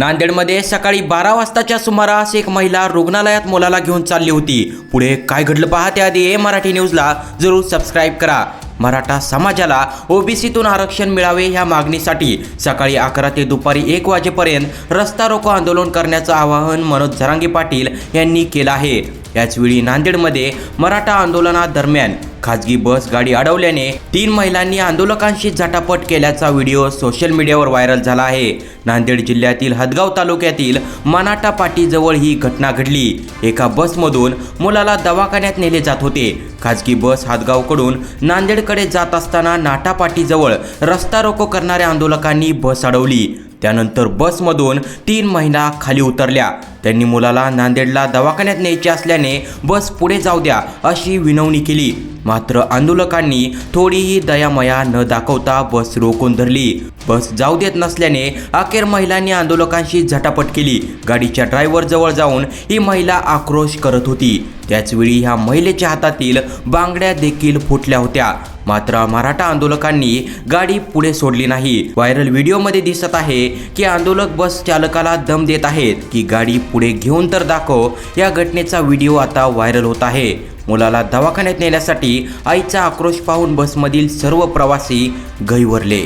नांदेडमध्ये सकाळी बारा वाजताच्या सुमारास एक महिला रुग्णालयात मुलाला घेऊन चालली होती. पुढे काय घडलं पहा त्याआधी ए मराठी न्यूजला जरूर सबस्क्राईब करा. मराठा समाजाला ओबीसीतून आरक्षण मिळावे ह्या मागणीसाठी सकाळी अकरा ते दुपारी एक वाजेपर्यंत रस्ता रोको आंदोलन करण्याचं आवाहन मनोज झरांगे पाटील यांनी केलं आहे. याचवेळी नांदेडमध्ये मराठा आंदोलनादरम्यान खाजगी बस गाडी अडवल्याने तीन महिलांनी आंदोलकांशी झटापट केल्याचा व्हिडिओ सोशल मीडियावर व्हायरल झाला आहे. नांदेड जिल्ह्यातील हदगाव तालुक्यातील मनाटा पाटीजवळ ही घटना घडली. एका बसमधून मुलाला दवाखान्यात नेले जात होते. खाजगी बस हादगावकडून नांदेडकडे जात असताना नाटापाटीजवळ रस्ता रोको करणाऱ्या आंदोलकांनी बस अडवली. त्यानंतर बसमधून तीन महिला खाली उतरल्या. त्यांनी मुलाला नांदेडला दवाखान्यात न्यायचे असल्याने बस पुढे जाऊ द्या अशी विनवणी केली. मात्र आंदोलकांनी थोडीही दयामया न दाखवता बस रोखून धरली. बस जाऊ देत नसल्याने अखेर महिलांनी आंदोलकांशी झटापट केली. गाडीच्या ड्रायव्हर जवळ जाऊन ही महिला आक्रोश करत होती. त्याचवेळी ह्या महिलेच्या हातातील बांगड्या देखील फुटल्या होत्या. मात्र मराठा आंदोलकांनी गाडी पुढे सोडली नाही. व्हायरल व्हिडिओमध्ये दिसत आहे की आंदोलक बस चालकाला दम देत आहेत की गाडी पुढे घेऊन तर दाखव या घटनेचा व्हिडिओ आता व्हायरल होत आहे. मुलाला दवाखान्यात नेण्यासाठी आईचा आक्रोश पाहून बसमधील सर्व प्रवासी गैवरले